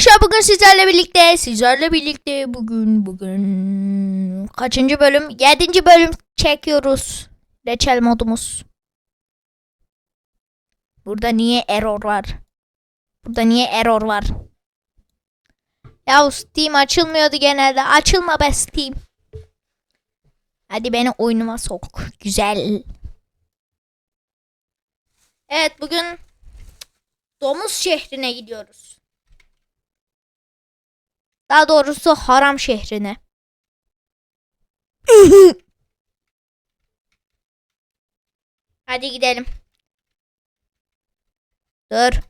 arkadaşlar bugün sizlerle birlikte sizlerle birlikte bugün bugün kaçıncı bölüm? Yedinci bölüm çekiyoruz. Reçel modumuz. Burada niye error var? Burada niye error var? Ya Steam açılmıyordu genelde. Açılma be Steam. Hadi beni oyunuma sok. Güzel. Evet bugün Domuz şehrine gidiyoruz. Daha doğrusu haram şehrine. Hadi gidelim. Dur.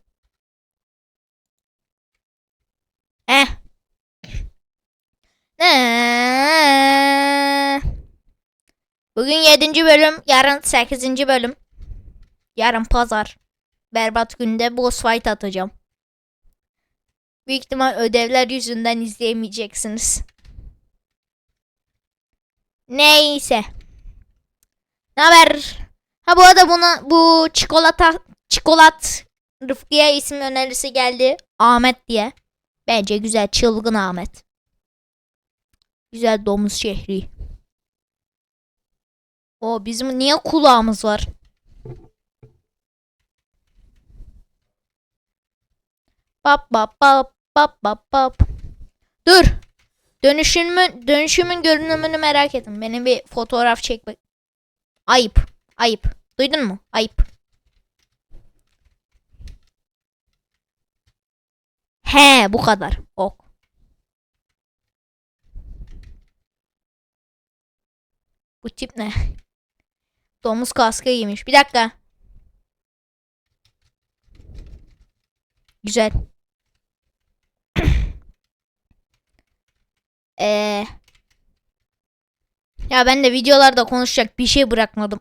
Eh. Bugün 7. bölüm, yarın 8. bölüm. Yarın pazar. Berbat günde boss fight atacağım. Büyük ihtimal ödevler yüzünden izleyemeyeceksiniz. Neyse. Ne haber? Ha bu arada buna bu çikolata çikolat Rıfkı'ya isim önerisi geldi. Ahmet diye. Bence güzel çılgın Ahmet. Güzel domuz şehri. O bizim niye kulağımız var? Bap bap bap bap bap bap. Dur. Dönüşümün dönüşümün görünümünü merak ettim. Benim bir fotoğraf çekmek. Ayıp. Ayıp. Duydun mu? Ayıp. He bu kadar. Ok. Bu tip ne? Domuz kaskı giymiş. Bir dakika. Güzel. Ee, ya ben de videolarda konuşacak bir şey bırakmadım.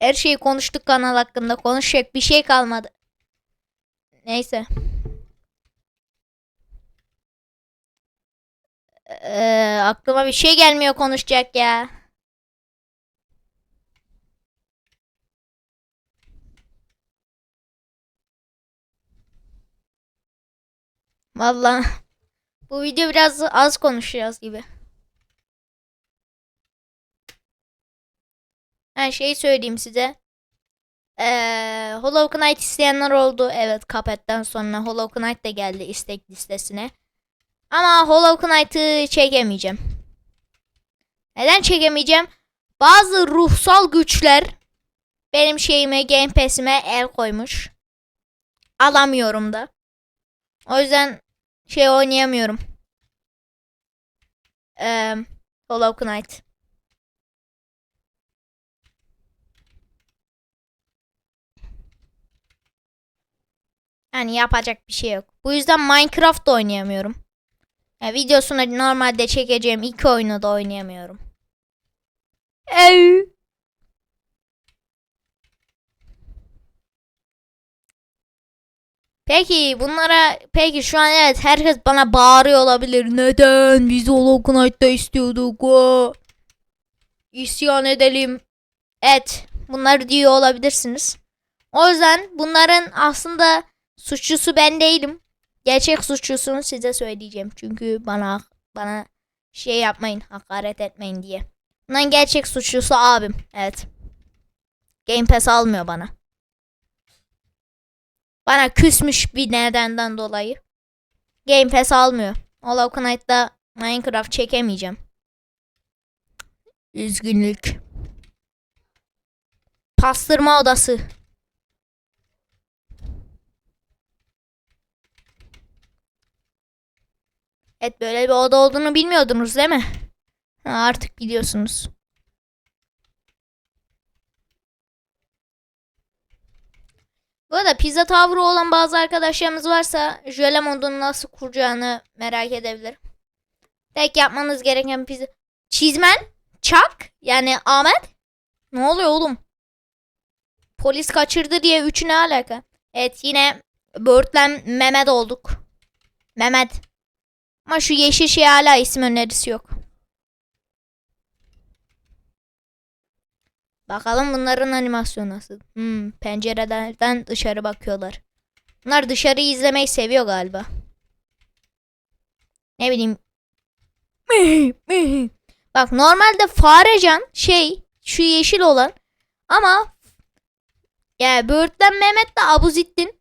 Her şeyi konuştuk kanal hakkında. Konuşacak bir şey kalmadı. Neyse. Ee, aklıma bir şey gelmiyor konuşacak ya. Vallahi bu video biraz az konuşacağız gibi. Her şeyi söyleyeyim size. Ee, Hollow Knight isteyenler oldu. Evet Cuphead'den sonra Hollow Knight de geldi istek listesine. Ama Hollow Knight'ı çekemeyeceğim. Neden çekemeyeceğim? Bazı ruhsal güçler benim şeyime, Game Pass'ime el koymuş. Alamıyorum da. O yüzden şey oynayamıyorum. Ee, Hollow Knight. Yani yapacak bir şey yok. Bu yüzden Minecraft da oynayamıyorum. Yani videosunu normalde çekeceğim iki oyunu da oynayamıyorum. Ev. Peki bunlara peki şu an evet herkes bana bağırıyor olabilir. Neden biz Hollow istiyorduk? O. İsyan edelim. Evet bunları diyor olabilirsiniz. O yüzden bunların aslında suçlusu ben değilim. Gerçek suçlusunu size söyleyeceğim. Çünkü bana bana şey yapmayın hakaret etmeyin diye. Bunların gerçek suçlusu abim. Evet. Game Pass almıyor bana. Bana küsmüş bir nedenden dolayı. Game Pass almıyor. Hollow Knight'da Minecraft çekemeyeceğim. Üzgünlük. Pastırma odası. Evet böyle bir oda olduğunu bilmiyordunuz değil mi? Ha, artık biliyorsunuz. Arada pizza tavrı olan bazı arkadaşlarımız varsa jöle modunu nasıl kuracağını merak edebilir. Tek yapmanız gereken pizza... Çizmen? Çak? Yani Ahmet? Ne oluyor oğlum? Polis kaçırdı diye üçü ne alaka? Evet yine Börtlen Mehmet olduk. Mehmet. Ama şu yeşil şey hala isim önerisi yok. Bakalım bunların animasyonu nasıl. Hmm, pencereden dışarı bakıyorlar. Bunlar dışarıyı izlemeyi seviyor galiba. Ne bileyim. Bak normalde farecan şey şu yeşil olan ama yani Böğürtlen Mehmet de Abuzittin.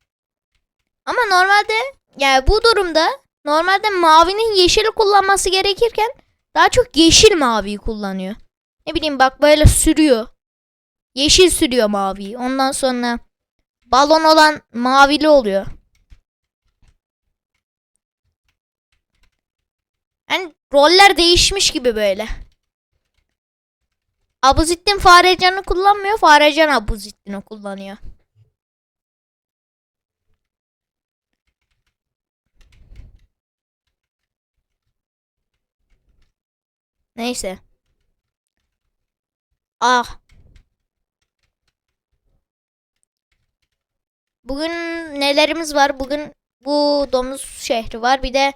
Ama normalde yani bu durumda normalde mavinin yeşili kullanması gerekirken daha çok yeşil maviyi kullanıyor. Ne bileyim bak böyle sürüyor. Yeşil sürüyor maviyi. Ondan sonra balon olan mavili oluyor. Yani roller değişmiş gibi böyle. Abuzittin Farecan'ı kullanmıyor. Farecan Abuzittin'i kullanıyor. Neyse. Ah. Bugün nelerimiz var? Bugün bu domuz şehri var. Bir de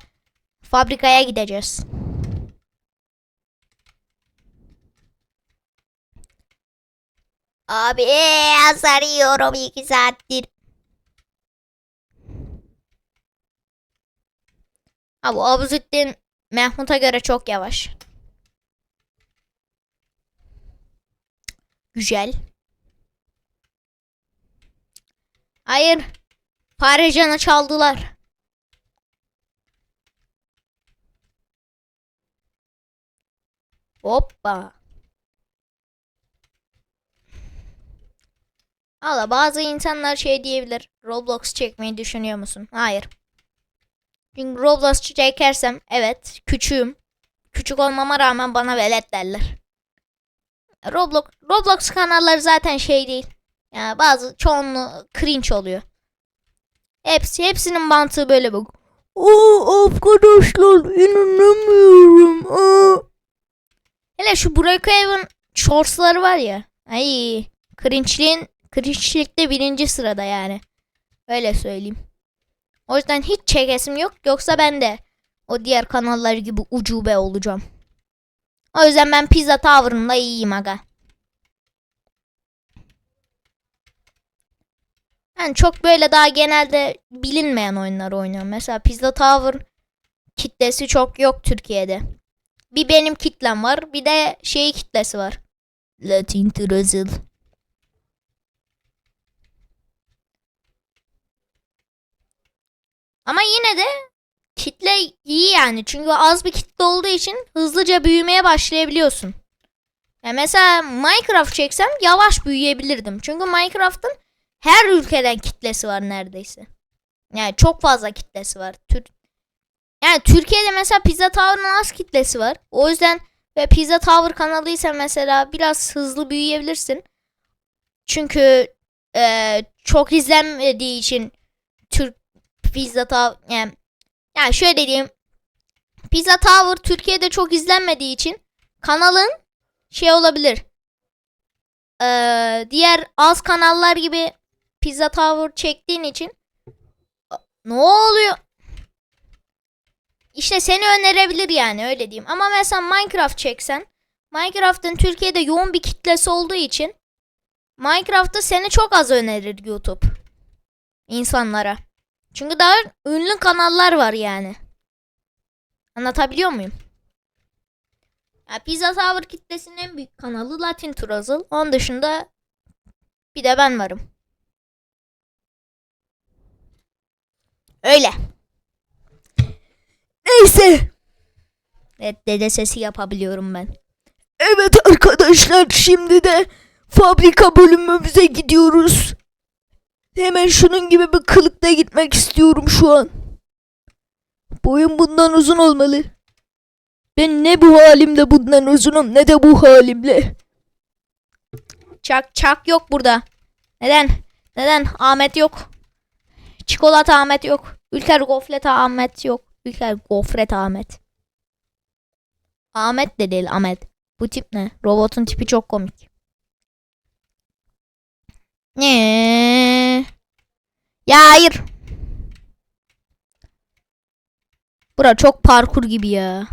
fabrikaya gideceğiz. Abi hasar yiyorum iki saattir. Ha bu Abuzittin Mehmut'a göre çok yavaş. Güzel. Hayır. Farecan'ı çaldılar. Hoppa. Allah bazı insanlar şey diyebilir. Roblox çekmeyi düşünüyor musun? Hayır. Çünkü Roblox çekersem evet küçüğüm. Küçük olmama rağmen bana velet derler. Roblox Roblox kanalları zaten şey değil. Yani bazı çoğunluğu cringe oluyor. Hepsi hepsinin mantığı böyle bak. Oo arkadaşlar inanamıyorum. Aa. Hele şu Brookhaven shortsları var ya. Ay cringe'liğin cringe'likte birinci sırada yani. Öyle söyleyeyim. O yüzden hiç çekesim yok. Yoksa ben de o diğer kanallar gibi ucube olacağım. O yüzden ben Pizza Tower'ımda iyiyim aga. Ben çok böyle daha genelde bilinmeyen oyunlar oynuyorum. Mesela Pizza Tower kitlesi çok yok Türkiye'de. Bir benim kitlem var. Bir de şey kitlesi var. Latin Truzzle. Ama yine de kitle iyi yani. Çünkü az bir kitle olduğu için hızlıca büyümeye başlayabiliyorsun. Yani mesela Minecraft çeksem yavaş büyüyebilirdim. Çünkü Minecraft'ın her ülkeden kitlesi var neredeyse. Yani çok fazla kitlesi var. Tür yani Türkiye'de mesela Pizza Tower'ın az kitlesi var. O yüzden ve Pizza Tower kanalıysa mesela biraz hızlı büyüyebilirsin. Çünkü e, çok izlenmediği için Türk Pizza Tower yani, yani şöyle diyeyim. Pizza Tower Türkiye'de çok izlenmediği için kanalın şey olabilir. Ee, diğer az kanallar gibi Pizza Tower çektiğin için ne oluyor? İşte seni önerebilir yani öyle diyeyim. Ama mesela Minecraft çeksen Minecraft'ın Türkiye'de yoğun bir kitlesi olduğu için Minecraft'ta seni çok az önerir YouTube insanlara. Çünkü daha ünlü kanallar var yani. Anlatabiliyor muyum? Ya Pizza Tower kitlesinin en büyük kanalı Latin Truzzle. Onun dışında bir de ben varım. Öyle. Neyse. Evet dede sesi yapabiliyorum ben. Evet arkadaşlar şimdi de fabrika bölümümüze gidiyoruz. Hemen şunun gibi bir kılıkta gitmek istiyorum şu an. Boyum bundan uzun olmalı. Ben ne bu halimde bundan uzunum ne de bu halimle. Çak çak yok burada. Neden? Neden? Ahmet yok. Çikolata Ahmet yok. Ülker gofret Ahmet yok. Ülker gofret Ahmet. Ahmet de değil Ahmet. Bu tip ne? Robotun tipi çok komik. Ne? Ya hayır. Bura çok parkur gibi ya.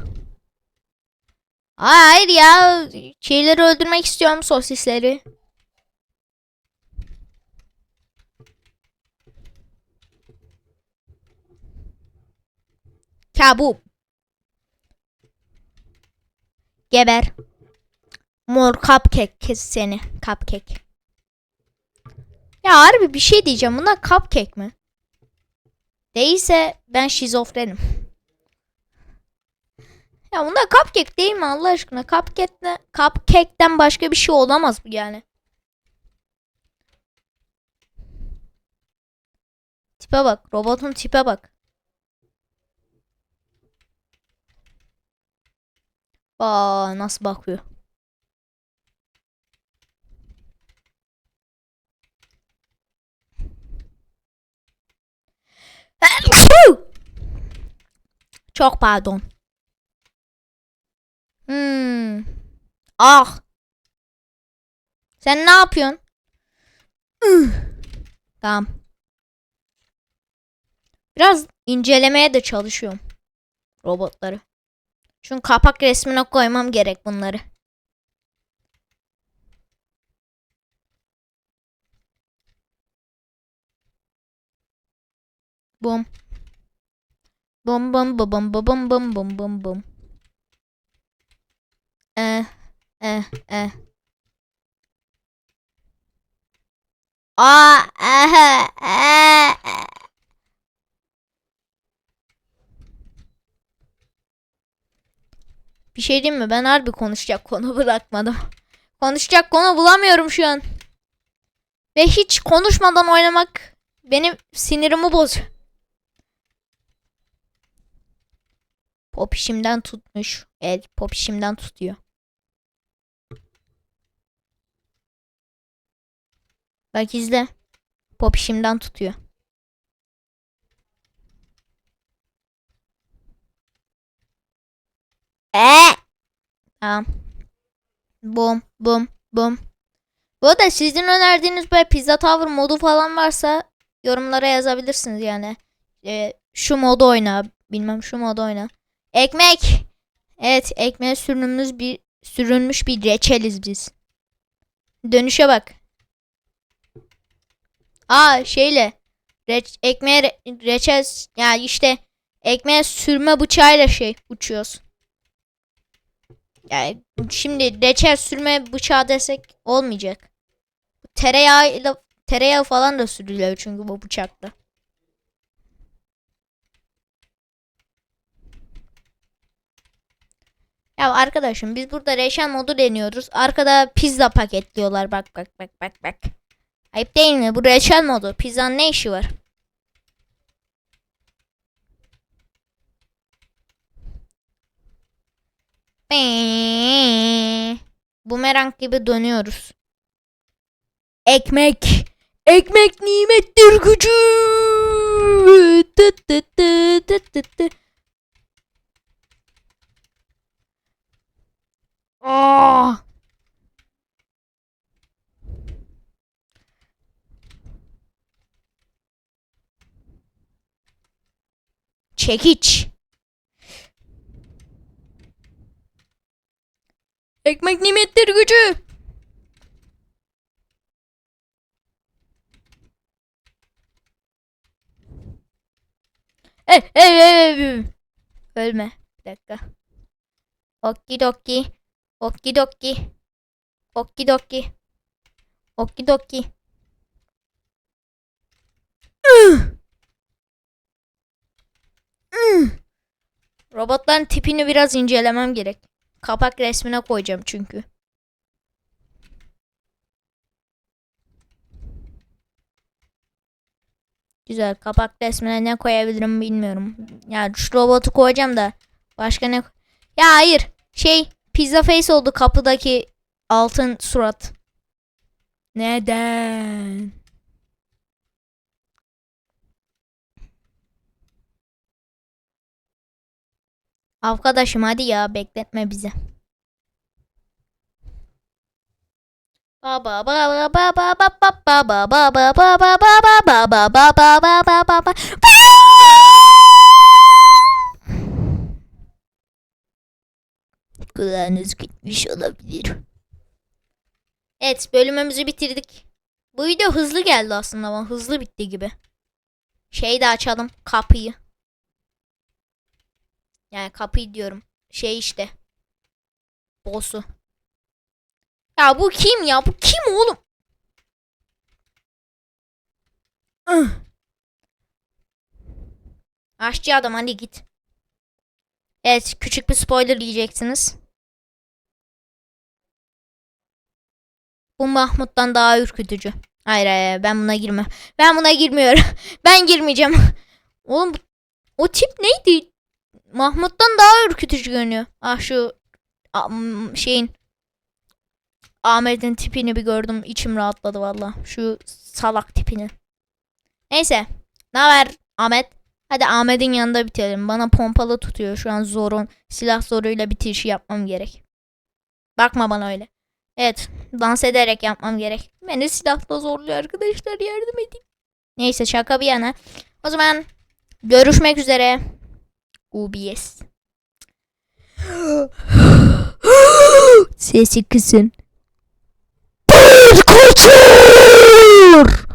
Hayır ya. Şeyleri öldürmek istiyorum sosisleri. Kabuk. Geber. Mor cupcake kes seni. Cupcake. Ya harbi bir şey diyeceğim. Bunlar cupcake mi? Değilse ben şizofrenim. Ya bunlar cupcake değil mi Allah aşkına? Cupcake cupcake'ten başka bir şey olamaz bu yani. Tipe bak. Robotun tipe bak. Aa nasıl bakıyor? Çok pardon. Hmm. Ah. Sen ne yapıyorsun? Tamam. Biraz incelemeye de çalışıyorum. Robotları. Çünkü kapak resmine koymam gerek bunları. Bum bum bum bum bum bum bum bum bum bum. Eh eh eh. Aa eh eh eh. Bir şey diyeyim mi? Ben harbi konuşacak konu bırakmadım. Konuşacak konu bulamıyorum şu an. Ve hiç konuşmadan oynamak benim sinirimi bozuyor. Popişimden tutmuş. El popişimden tutuyor. Bak izle. Popişimden tutuyor. Ee. Tamam. Bum bum bum. Bu arada sizin önerdiğiniz böyle pizza tower modu falan varsa yorumlara yazabilirsiniz yani. Ee, şu modu oyna. Bilmem şu modu oyna. Ekmek. Evet ekmeğe sürülmüş bir sürülmüş bir reçeliz biz. Dönüşe bak. Aa şeyle reç, ekmeğe re, reçel ya işte ekmeğe sürme bıçağıyla şey uçuyoruz. Yani şimdi reçel sürme bıçağı desek olmayacak. Tereyağıyla tereyağı falan da sürülüyor çünkü bu bıçakla. Ya arkadaşım biz burada reçel modu deniyoruz. Arkada pizza paketliyorlar bak bak bak bak bak. Ayıp değil mi? Bu reçel modu. Pizzanın ne işi var? Bumerang gibi dönüyoruz. Ekmek. Ekmek nimettir gücü. Tı tı tı tı tı tı. Aa! Çekiç. Ekmek nimettir gücü. Eh, eh, eh, eh. Ölme. Bir dakika. Okki dokki. Okki dokki. Okki dokki. Okki dokki. Robotların tipini biraz incelemem gerek. Kapak resmine koyacağım çünkü. Güzel. Kapak resmine ne koyabilirim bilmiyorum. Yani şu robotu koyacağım da başka ne? Ya hayır. Şey pizza face oldu kapıdaki altın surat. Neden? Arkadaşım hadi ya bekletme bizi. Baba baba baba baba baba baba baba baba baba baba baba baba Kulağınız gitmiş olabilir. Evet bölümümüzü bitirdik. Bu video hızlı geldi aslında ama hızlı bitti gibi. Şey de açalım kapıyı. Yani kapıyı diyorum. Şey işte. Boss'u. Ya bu kim ya? Bu kim oğlum? Aşçı adam hadi git. Evet küçük bir spoiler yiyeceksiniz. Bu Mahmut'tan daha ürkütücü. Hayır hayır ben buna girmem. Ben buna girmiyorum. ben girmeyeceğim. Oğlum o tip neydi? Mahmut'tan daha ürkütücü görünüyor. Ah şu şeyin Ahmet'in tipini bir gördüm. içim rahatladı valla. Şu salak tipini. Neyse. Ne haber Ahmet? Hadi Ahmet'in yanında bitirelim. Bana pompalı tutuyor. Şu an zorun silah zoruyla bitirişi yapmam gerek. Bakma bana öyle. Evet. Dans ederek yapmam gerek. Beni silahla zorluyor arkadaşlar. Yardım edin. Neyse şaka bir yana. O zaman görüşmek üzere. UBS. Sesi kısın. Bir kaçır!